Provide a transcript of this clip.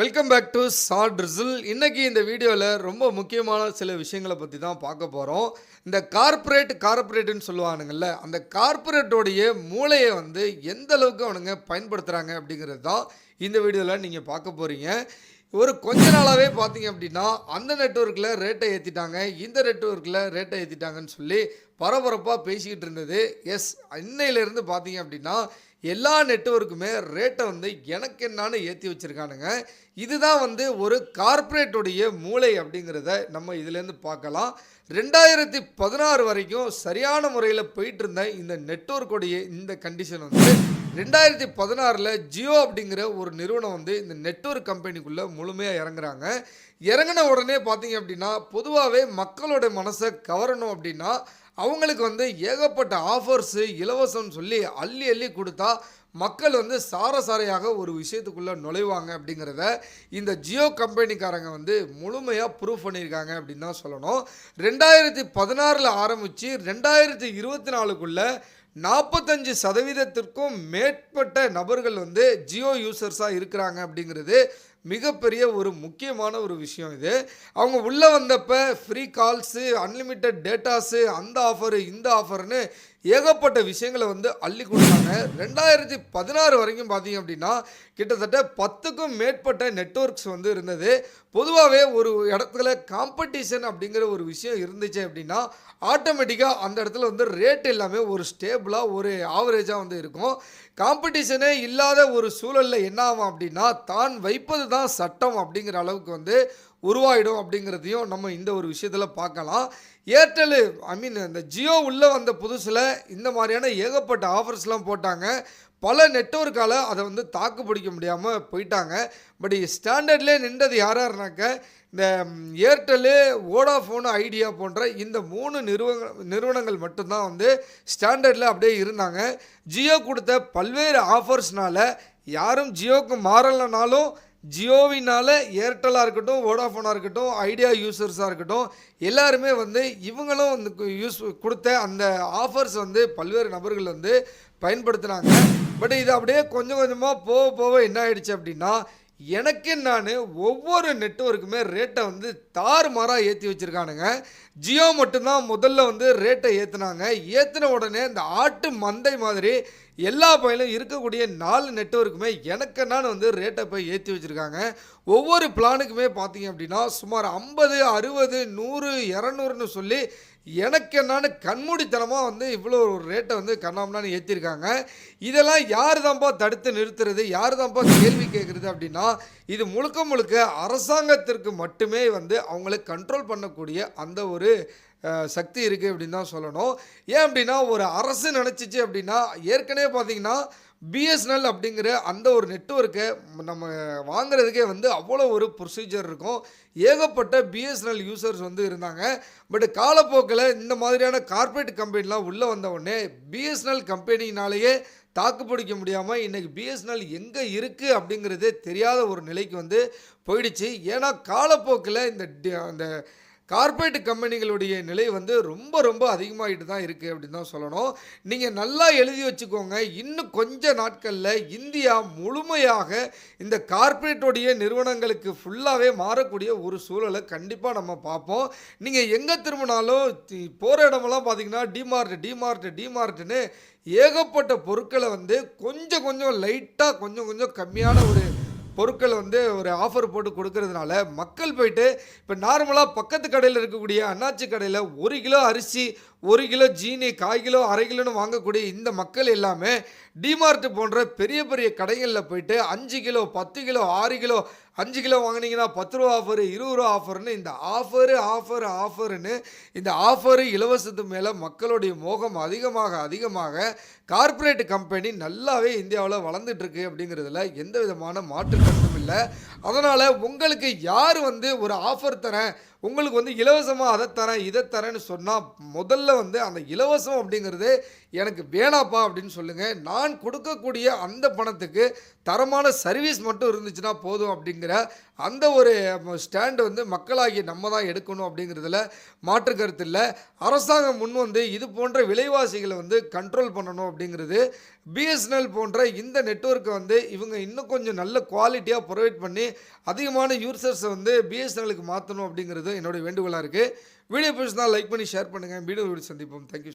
Welcome back to சாட் ரிசில் இன்றைக்கி இந்த வீடியோவில் ரொம்ப முக்கியமான சில விஷயங்களை பற்றி தான் பார்க்க போகிறோம் இந்த கார்ப்பரேட் கார்ப்பரேட்டுன்னு சொல்லுவானுங்கள்ல அந்த கார்ப்பரேட்டோடைய மூளையை வந்து எந்த அளவுக்கு அவனுங்க பயன்படுத்துகிறாங்க அப்படிங்கிறது தான் இந்த வீடியோவில் நீங்கள் பார்க்க போகிறீங்க ஒரு கொஞ்ச நாளாகவே பார்த்தீங்க அப்படின்னா அந்த நெட்வொர்க்கில் ரேட்டை ஏற்றிட்டாங்க இந்த நெட்வொர்க்கில் ரேட்டை ஏற்றிட்டாங்கன்னு சொல்லி பரபரப்பாக பேசிக்கிட்டு இருந்தது. எஸ் அன்னையிலேருந்து பார்த்தீங்க அப்படின்னா எல்லா நெட்வொர்க்குமே ரேட்டை வந்து எனக்கு என்னான்னு ஏற்றி வச்சுருக்கானுங்க. இதுதான் வந்து ஒரு கார்ப்பரேட்டுடைய மூளை அப்படிங்கிறத நம்ம இதுலேருந்து பார்க்கலாம். ரெண்டாயிரத்தி பதினாறு வரைக்கும் சரியான முறையில் போயிட்டு இருந்த இந்த நெட்ஒர்க்குடைய இந்த கண்டிஷன் வந்து ரெண்டாயிரத்தி பதினாறில் ஜியோ அப்படிங்கிற ஒரு நிறுவனம் வந்து இந்த நெட்வொர்க் கம்பெனிக்குள்ளே முழுமையாக இறங்குறாங்க. இறங்கின உடனே பார்த்தீங்க அப்படின்னா பொதுவாகவே மக்களோட மனசை கவரணும் அப்படின்னா அவங்களுக்கு வந்து ஏகப்பட்ட ஆஃபர்ஸு இலவசம்னு சொல்லி அள்ளி அள்ளி கொடுத்தா மக்கள் வந்து சாரசாரையாக ஒரு விஷயத்துக்குள்ளே நுழைவாங்க அப்படிங்கிறத இந்த ஜியோ கம்பெனிக்காரங்க வந்து முழுமையாக ப்ரூவ் பண்ணியிருக்காங்க அப்படின்னு தான் சொல்லணும். ரெண்டாயிரத்தி பதினாறில் ஆரம்பித்து ரெண்டாயிரத்தி இருபத்தி நாலுக்குள்ளே நாற்பத்தஞ்சு சதவீதத்திற்கும் மேற்பட்ட நபர்கள் வந்து ஜியோ யூசர்ஸாக இருக்கிறாங்க அப்படிங்கிறது மிகப்பெரிய ஒரு முக்கியமான ஒரு விஷயம் இது. அவங்க உள்ளே வந்தப்போ ஃப்ரீ கால்ஸு அன்லிமிட்டெட் டேட்டாஸு அந்த ஆஃபரு இந்த ஆஃபர்னு ஏகப்பட்ட விஷயங்களை வந்து அள்ளி கொடுத்தாங்க. ரெண்டாயிரத்தி பதினாறு வரைக்கும் பார்த்தீங்க அப்படின்னா கிட்டத்தட்ட பத்துக்கும் மேற்பட்ட நெட்வொர்க்ஸ் வந்து இருந்தது. பொதுவாகவே ஒரு இடத்துல காம்படிஷன் அப்படிங்கிற ஒரு விஷயம் இருந்துச்சு அப்படின்னா ஆட்டோமேட்டிக்காக அந்த இடத்துல வந்து ரேட் எல்லாமே ஒரு ஸ்டேபிளாக ஒரு ஆவரேஜாக வந்து இருக்கும். காம்படிஷனே இல்லாத ஒரு சூழலில் என்ன ஆகும் அப்படின்னா தான் வைப்பது தான் சட்டம் அப்படிங்கிற அளவுக்கு வந்து உருவாயிடும் அப்படிங்கிறதையும் நம்ம இந்த ஒரு விஷயத்தில் பார்க்கலாம். ஏர்டெல் ஐ மீன் இந்த ஜியோ உள்ளே வந்த புதுசில் இந்த மாதிரியான ஏகப்பட்ட ஆஃபர்ஸ்லாம் போட்டாங்க. பல நெட்வொர்க்கால் அதை வந்து தாக்கு பிடிக்க முடியாமல் போயிட்டாங்க. பட் ஸ்டாண்டர்ட்லேயே நின்றது யாராருனாக்க இந்த ஏர்டெல்லு ஓடாஃபோனு ஐடியா போன்ற இந்த மூணு நிறுவன நிறுவனங்கள் மட்டும்தான் வந்து ஸ்டாண்டர்டில் அப்படியே இருந்தாங்க. ஜியோ கொடுத்த பல்வேறு ஆஃபர்ஸ்னால் யாரும் ஜியோக்கு மாறலைனாலும் ஜியோவினால் ஏர்டெல்லாக இருக்கட்டும் வோடாஃபோனாக இருக்கட்டும் ஐடியா யூசர்ஸாக இருக்கட்டும் எல்லாருமே வந்து இவங்களும் வந்து யூஸ் கொடுத்த அந்த ஆஃபர்ஸ் வந்து பல்வேறு நபர்கள் வந்து பயன்படுத்துனாங்க. பட் இது அப்படியே கொஞ்சம் கொஞ்சமாக போக போக என்ன ஆயிடுச்சு அப்படின்னா எனக்கு நான் ஒவ்வொரு நெட்ஒர்க்குமே ரேட்டை வந்து தாறுமாறாக ஏற்றி வச்சுருக்கானுங்க. ஜியோ மட்டும்தான் முதல்ல வந்து ரேட்டை ஏற்றுனாங்க ஏற்றின உடனே இந்த ஆட்டு மந்தை மாதிரி எல்லா பயிலும் இருக்கக்கூடிய நாலு நெட்வொர்க்குமே எனக்கு நான் வந்து ரேட்டை போய் ஏற்றி வச்சுருக்காங்க. ஒவ்வொரு பிளானுக்குமே பார்த்தீங்க அப்படின்னா சுமார் ஐம்பது அறுபது நூறு இரநூறுன்னு சொல்லி எனக்கு என்னான்னு கண்மூடித்தனமாக வந்து இவ்வளோ ஒரு ரேட்டை வந்து கண்ணாமண்ணான்னு ஏற்றிருக்காங்க இதெல்லாம் யார் தான்ப்பா தடுத்து நிறுத்துறது? யார் தான்ப்பா கேள்வி கேட்குறது அப்படின்னா இது முழுக்க முழுக்க அரசாங்கத்திற்கு மட்டுமே வந்து அவங்களை கண்ட்ரோல் பண்ணக்கூடிய அந்த ஒரு சக்தி இருக்குது அப்படின்னு தான் சொல்லணும். ஏன் அப்படின்னா ஒரு அரசு நினச்சிச்சு அப்படின்னா ஏற்கனவே பார்த்திங்கன்னா பிஎஸ்என்எல் அப்படிங்கிற அந்த ஒரு நெட்வொர்க்கை நம்ம வாங்குறதுக்கே வந்து அவ்வளோ ஒரு ப்ரொசீஜர் இருக்கும். ஏகப்பட்ட பிஎஸ்என்எல் யூசர்ஸ் வந்து இருந்தாங்க. பட் காலப்போக்கில் இந்த மாதிரியான கார்ப்பரேட் கம்பெனிலாம் உள்ளே வந்த உடனே பிஎஸ்என்எல் கம்பெனினாலேயே தாக்கு பிடிக்க முடியாமல் இன்றைக்கி பிஎஸ்என்எல் எங்கே இருக்குது அப்படிங்கிறதே தெரியாத ஒரு நிலைக்கு வந்து போயிடுச்சு. ஏன்னா காலப்போக்கில் இந்த அந்த கார்பரேட் கம்பெனிகளுடைய நிலை வந்து ரொம்ப ரொம்ப அதிகமாகிட்டு தான் இருக்குது அப்படின்னு தான் சொல்லணும். நீங்கள் நல்லா எழுதி வச்சுக்கோங்க. இன்னும் கொஞ்ச நாட்களில் இந்தியா முழுமையாக இந்த கார்ப்பரேட்டுடைய நிறுவனங்களுக்கு ஃபுல்லாகவே மாறக்கூடிய ஒரு சூழலை கண்டிப்பாக நம்ம பார்ப்போம். நீங்கள் எங்கே திரும்பினாலும் போகிற இடமெல்லாம் பார்த்தீங்கன்னா டிமார்ட் டிமார்ட் டிமார்ட்னு ஏகப்பட்ட பொருட்களை வந்து கொஞ்சம் கொஞ்சம் லைட்டாக கொஞ்சம் கொஞ்சம் கம்மியான ஒரு பொருட்கள் வந்து ஒரு ஆஃபர் போட்டு கொடுக்கறதுனால மக்கள் போயிட்டு இப்போ நார்மலாக பக்கத்து கடையில் இருக்கக்கூடிய அண்ணாச்சி கடையில் ஒரு கிலோ அரிசி ஒரு கிலோ ஜீனி காய் கிலோ அரை கிலோன்னு வாங்கக்கூடிய இந்த மக்கள் எல்லாமே டிமார்ட் போன்ற பெரிய பெரிய கடைகளில் போயிட்டு அஞ்சு கிலோ பத்து கிலோ ஆறு கிலோ அஞ்சு கிலோ வாங்கினீங்கன்னா பத்து ரூபா ஆஃபர் இருபது ரூபா ஆஃபர்னு இந்த ஆஃபரு ஆஃபர் ஆஃபர்னு இந்த ஆஃபரு இலவசத்து மேலே மக்களுடைய மோகம் அதிகமாக அதிகமாக கார்ப்பரேட் கம்பெனி நல்லாவே இந்தியாவில் வளர்ந்துட்டுருக்கு அப்படிங்கிறதுல எந்த விதமான மாற்று கருத்தும் இல்லை. அதனால் உங்களுக்கு யார் வந்து ஒரு ஆஃபர் தரேன்? உங்களுக்கு வந்து இலவசமாக அதை தரேன் இதை தரேன்னு சொன்னால் முதல்ல வந்து அந்த இலவசம் அப்படிங்கிறது எனக்கு வேணாப்பா அப்படின்னு சொல்லுங்கள் நான் கொடுக்கக்கூடிய அந்த பணத்துக்கு தரமான சர்வீஸ் மட்டும் இருந்துச்சுன்னா போதும் அப்படிங்கிற அந்த ஒரு ஸ்டாண்டு வந்து மக்களாகி நம்ம தான் எடுக்கணும் அப்படிங்கிறதுல மாற்று கருத்து இல்லை. அரசாங்கம் முன் வந்து இது போன்ற விலைவாசிகளை வந்து கண்ட்ரோல் பண்ணணும் அப்படிங்கிறது பிஎஸ்என்எல் போன்ற இந்த நெட்வொர்க்கை வந்து இவங்க இன்னும் கொஞ்சம் நல்ல குவாலிட்டியாக ப்ரொவைட் பண்ணி அதிகமான யூசர்ஸை வந்து பிஎஸ்என்எலுக்கு மாற்றணும் அப்படிங்கிறது என்னுடைய வேண்டுகோளாக இருக்குது வீடியோ பிடிச்சிருந்தால் லைக் பண்ணி ஷேர் பண்ணுங்கள் வீடியோ சந்திப்போம். தேங்க்யூ